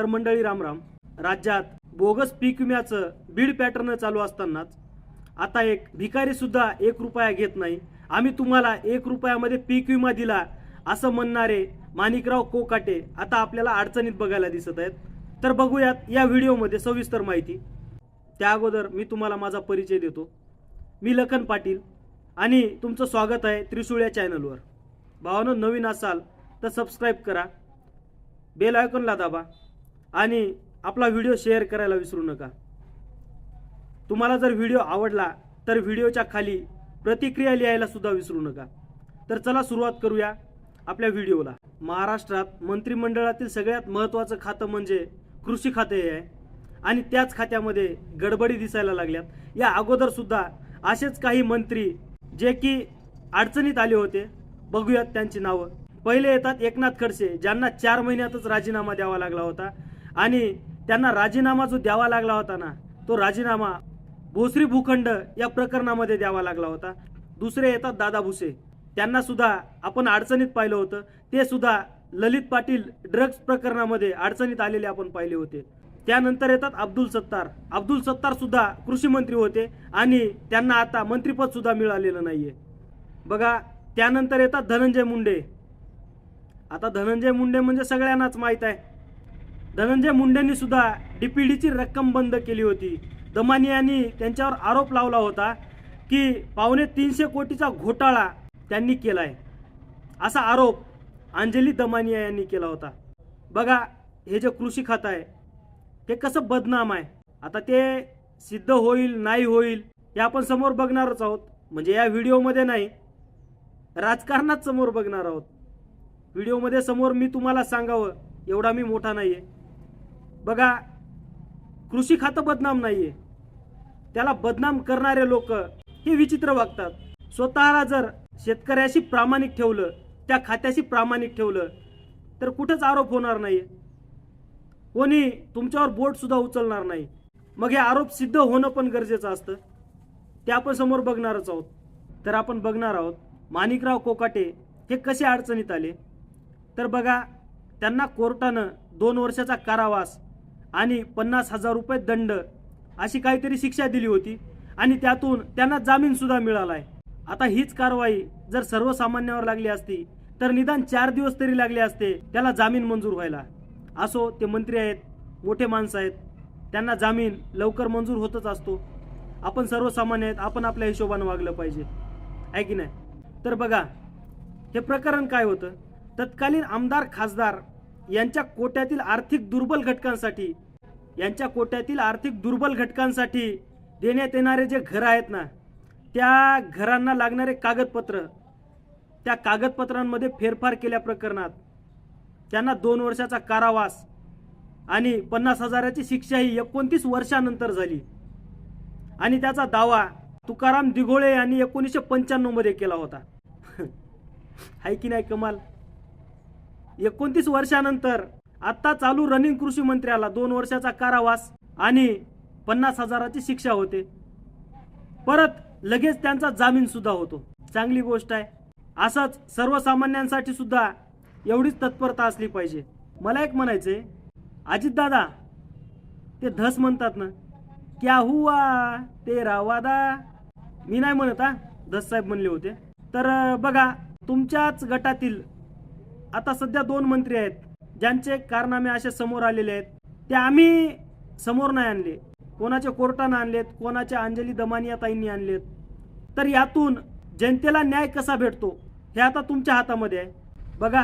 तर मंडळी रामराम राज्यात बोगस पीक विम्याचं बीड पॅटर्न चालू असतानाच आता एक भिकारी सुद्धा एक रुपया घेत नाही. आम्ही तुम्हाला एक रुपयामध्ये पीक विमा दिला असं म्हणणारे माणिकराव कोकाटे आता आपल्याला अडचणीत बघायला दिसत आहेत. तर बघूयात या व्हिडिओमध्ये सविस्तर माहिती. त्या अगोदर मी तुम्हाला माझा परिचय देतो. मी लखन पाटील आणि तुमचं स्वागत आहे त्रिशूळ या चॅनलवर. भावानं नवीन असाल तर सबस्क्राईब करा. बेल आयकॉनला दाबा. आणि आपला व्हिडिओ शेअर करायला विसरू नका. तुम्हाला जर व्हिडिओ आवडला तर व्हिडिओच्या खाली प्रतिक्रिया लिहायला सुद्धा विसरू नका. तर चला सुरुवात करूया आपल्या व्हिडिओला महाराष्ट्रात मंत्रिमंडळातील सगळ्यात महत्त्वाचं खातं म्हणजे कृषी खाते हे आहे. आणि त्याच खात्यामध्ये गडबडी दिसायला लागल्यात. या अगोदर सुद्धा असेच काही मंत्री जे की अडचणीत आले होते. बघूयात त्यांची नावं. पहिले येतात एकनाथ खडसे ज्यांना चार महिन्यातच राजीनामा द्यावा लागला होता. आणि त्यांना राजीनामा जो द्यावा लागला होता ना तो राजीनामा भोसरी भूखंड या प्रकरणामध्ये द्यावा लागला होता. दुसरे येतात दादा भुसे. त्यांना सुद्धा आपण अडचणीत पाहिलं होतं. ते सुद्धा ललित पाटील ड्रग्ज प्रकरणामध्ये अडचणीत आलेले आपण पाहिले होते. त्यानंतर येतात अब्दुल सत्तार. अब्दुल सत्तार सुद्धा कृषी मंत्री होते आणि त्यांना आता मंत्रीपद सुद्धा मिळालेलं नाहीये. बघा त्यानंतर येतात धनंजय मुंडे. आता धनंजय मुंडे म्हणजे सगळ्यांनाच माहीत आहे. धनंजय मुंडेंनी सुद्धा डीची रक्कम बंद केली होती. दमानी यांनी त्यांच्यावर आरोप लावला होता की पावणे तीनशे कोटीचा घोटाळा त्यांनी केला आहे असा आरोप अंजली दमानिया यांनी केला होता. बघा हे जे कृषी खातं आहे ते कसं बदनाम आहे? आता ते सिद्ध होईल नाही होईल हे आपण समोर बघणारच आहोत. म्हणजे या व्हिडिओमध्ये नाही राजकारणात समोर बघणार आहोत. व्हिडिओमध्ये समोर मी तुम्हाला सांगावं एवढा मी मोठा नाही आहे बघा कृषी खातं बदनाम नाही आहे त्याला बदनाम करणारे लोक हे विचित्र वागतात. स्वतःला जर शेतकऱ्याशी प्रामाणिक ठेवलं त्या खात्याशी प्रामाणिक ठेवलं तर कुठंच आरोप होणार नाही कोणी तुमच्यावर बोटसुद्धा उचलणार नाही. मग हे आरोप सिद्ध होणं पण गरजेचं असतं. ते आपण समोर बघणारच आहोत. तर आपण बघणार आहोत माणिकराव कोकाटे हे कसे अडचणीत आले? तर बघा त्यांना कोर्टानं दोन वर्षाचा कारावास आणि पन्नास हजार रुपये दंड अशी काहीतरी शिक्षा दिली होती आणि त्यातून त्यांना जामीनसुद्धा मिळाला आहे आता हीच कारवाई जर सर्वसामान्यावर लागली असती तर निदान चार दिवस तरी लागले असते त्याला जामीन मंजूर व्हायला. असो ते मंत्री आहेत मोठे माणसं आहेत त्यांना जामीन लवकर मंजूर होतच असतो. आपण सर्वसामान्य आहेत आपण आपल्या हिशोबानं वागलं पाहिजे. आहे की नाही? तर बघा हे प्रकरण काय होतं? तत्कालीन आमदार खासदार यांच्या कोट्यातील आर्थिक दुर्बल घटकांसाठी यांच्या कोट्यातील आर्थिक दुर्बल घटकांसाठी देण्यात येणारे जे घरं आहेत ना त्या घरांना लागणारे कागदपत्र त्या कागदपत्रांमध्ये फेरफार केल्या प्रकरणात त्यांना दोन वर्षाचा कारावास आणि पन्नास हजाराची शिक्षा ही एकोणतीस वर्षानंतर झाली. आणि त्याचा दावा तुकाराम दिघोळे यांनी एकोणीसशे पंच्याण्णवमध्ये केला होता. आहे की नाही कमाल? एकोणतीस वर्षानंतर आत्ता चालू रनिंग कृषी मंत्र्याला दोन वर्षाचा कारावास आणि पन्नास हजाराची शिक्षा होते. परत लगेच त्यांचा जामीन सुद्धा होतो. चांगली गोष्ट आहे. असंच सर्वसामान्यांसाठी सुद्धा एवढीच तत्परता असली पाहिजे. मला एक म्हणायचंय अजितदादा ते धस म्हणतात ना क्या हुआ ते रावादा मी नाही म्हणत हा. धस साहेब म्हणले होते. तर बघा तुमच्याच गटातील आता सध्या दोन मंत्री आहेत ज्यांचे कारनामे असे समोर आलेले आहेत. ते आम्ही समोर नाही आणले. कोणाच्या कोर्टानं आणलेत कोणाच्या अंजली दमानिया ताईंनी आणलेत. तर यातून जनतेला न्याय कसा भेटतो हे आता तुमच्या हातामध्ये आहे. बघा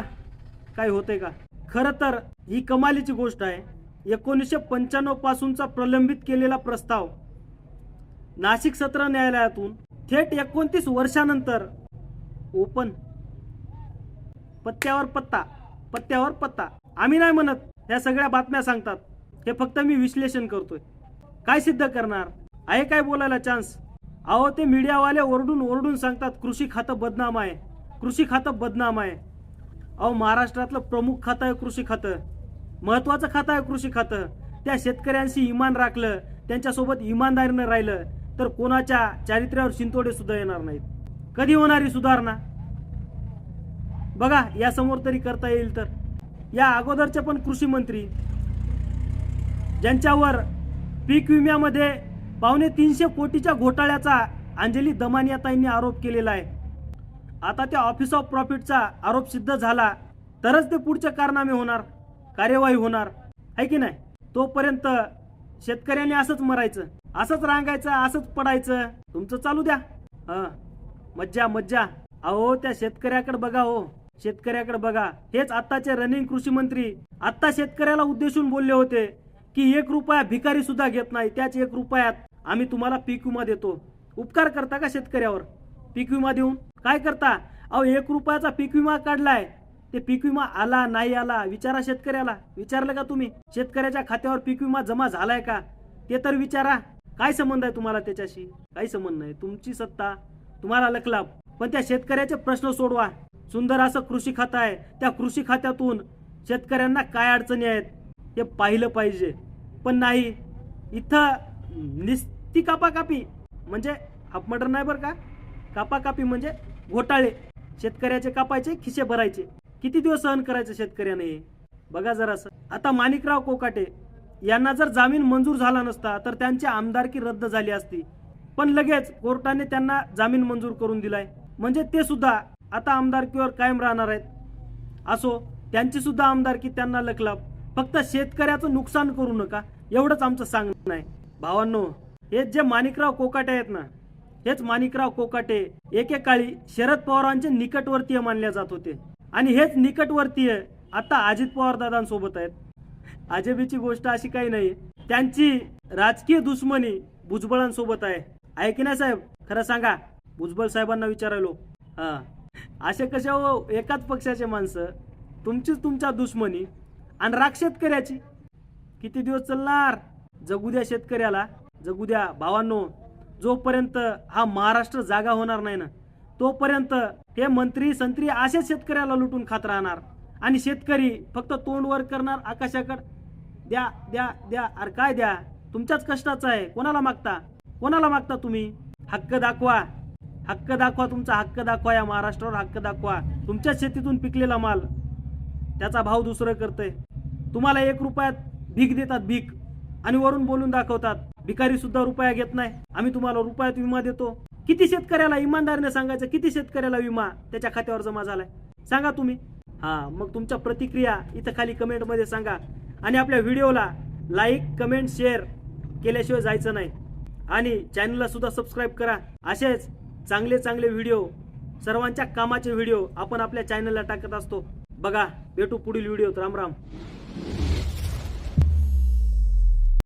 काय होतंय का? खरं तर ही कमालीची गोष्ट आहे. एकोणीसशे पंच्याण्णव पासूनचा प्रलंबित केलेला प्रस्ताव नाशिक सत्र न्यायालयातून थेट एकोणतीस वर्षानंतर ओपन पत्त्यावर पत्ता पत्त्यावर पत्ता. आम्ही नाही म्हणत ह्या सगळ्या बातम्या सांगतात. हे फक्त मी विश्लेषण करतोय. काय सिद्ध करणार? आहे काय बोलायला चान्स अहो ते मीडियावाले ओरडून ओरडून सांगतात कृषी खातं बदनाम आहे. कृषी खातं बदनाम आहे. अहो महाराष्ट्रातलं प्रमुख खातं आहे कृषी खातं. महत्वाचं खातं आहे कृषी खातं. त्या शेतकऱ्यांशी इमान राखलं त्यांच्यासोबत इमानदारीनं राहिलं तर कोणाच्या चारित्र्यावर शिंतोडे सुद्धा येणार नाहीत. कधी होणारी सुधारणा? बघा यासमोर तरी करता येईल तर. या अगोदरचे पण कृषी मंत्री ज्यांच्यावर पीक विम्यामध्ये पावणे तीनशे कोटीच्या घोटाळ्याचा अंजली दमानियाताईंनी आरोप केलेला आहे. आता त्या ऑफिस ऑफ प्रॉफिटचा आरोप सिद्ध झाला तरच ते पुढचे कारनामे होणार कार्यवाही होणार आहे की नाही? तोपर्यंत शेतकऱ्यांनी असंच मरायचं असंच रांगायचं असंच पडायचं. तुमचं चालू द्या. हा मज्जा मज्जा. अहो त्या शेतकऱ्याकडे बघा हो. शेतकऱ्याकडे बघा. हेच आत्ताचे रनिंग कृषी मंत्री आत्ता शेतकऱ्याला उद्देशून बोलले होते की एक रुपया भिकारी सुद्धा घेत नाही. त्याच एक रुपयात आम्ही तुम्हाला पीक विमा देतो. उपकार करता का शेतकऱ्यावर? पीक विमा देऊन? काय करता? अहो एक रुपयाचा पीक विमा काढलाय. ते पीक विमा आला नाही आला विचारा शेतकऱ्याला. विचारलं का तुम्ही? शेतकऱ्याच्या खात्यावर पीक विमा जमा झालाय का? ते तर विचारा. काय संबंध आहे तुम्हाला त्याच्याशी? काही संबंध नाही. तुमची सत्ता तुम्हाला लकलाभ पण त्या शेतकऱ्याचे प्रश्न सोडवा. सुंदर असं कृषी खातं आहे. त्या कृषी खात्यातून शेतकऱ्यांना काय अडचणी आहेत हे पाहिलं पाहिजे. पण नाही इथं निस्ती कापाकापी म्हणजे हाफ नाही बरं का? कापाकापी म्हणजे घोटाळे. शेतकऱ्याचे कापायचे खिसे भरायचे. किती दिवस सहन करायचे शेतकऱ्याने? हे बघा जरासं आता माणिकराव कोकाटे यांना जर जामीन मंजूर झाला नसता तर त्यांची आमदारकी रद्द झाली असती. पण लगेच कोर्टाने त्यांना जामीन मंजूर करून दिलाय. म्हणजे ते सुद्धा आता आमदारकीवर कायम राहणार आहेत. असो त्यांची सुद्धा आमदारकी त्यांना लखलाप फक्त शेतकऱ्याचं नुकसान करू नका एवढंच आमचं सांगणं आहे. भावांनो हे जे माणिकराव कोकाटे आहेत ना हेच माणिकराव कोकाटे एकेकाळी शरद पवारांचे निकटवर्तीय मानले जात होते. आणि हेच निकटवर्तीय आता अजित पवार दादांसोबत आहेत. अजबीची गोष्ट अशी काही नाही त्यांची राजकीय दुश्मनी भुजबळांसोबत आहे. आहे की नाही साहेब खरं सांगा भुजबळ साहेबांना विचारायलो. हा. असे कशा हो एकाच पक्षाचे माणसं? तुमचीच तुमच्या दुश्मनी. आणि राग शेतकऱ्याची. किती दिवस चालणार? जगू द्या शेतकऱ्याला. जगू द्या. भावांनो जोपर्यंत हा महाराष्ट्र जागा होणार नाही ना तोपर्यंत हे मंत्री संत्री असेच शेतकऱ्याला लुटून खात राहणार. आणि शेतकरी फक्त तोंड वर करणार आकाशाकड. द्या द्या द्या. अरे काय द्या? तुमच्याच कष्टाचं आहे. कोणाला मागता? कोणाला मागता तुम्ही? हक्क दाखवा. हक्क दाखवा तुमचा हक्क दाखवा या महाराष्ट्रावर हक्क दाखवा. तुमच्या शेतीतून पिकलेला माल. त्याचा भाव दुसरं करतंय. तुम्हाला एक रुपयात भीक देतात भीक. आणि वरून बोलून दाखवतात भिकारी सुद्धा रुपया घेत नाही. आम्ही तुम्हाला रुपयात विमा देतो. किती शेतकऱ्याला इमानदारीने सांगायचं किती शेतकऱ्याला विमा? त्याच्या खात्यावर जमा झालाय. सांगा तुम्ही. हा मग तुमच्या प्रतिक्रिया इथं खाली कमेंटमध्ये सांगा. आणि आपल्या व्हिडिओला लाईक कमेंट शेअर केल्याशिवाय जायचं नाही. आणि चॅनलला सुद्धा सबस्क्राईब करा. असेच चांगले चांगले व्हिडिओ सर्वांच्या कामाचे व्हिडिओ आपण आपल्या चॅनलला टाकत असतो. बघा भेटू पुढील व्हिडिओत राम राम.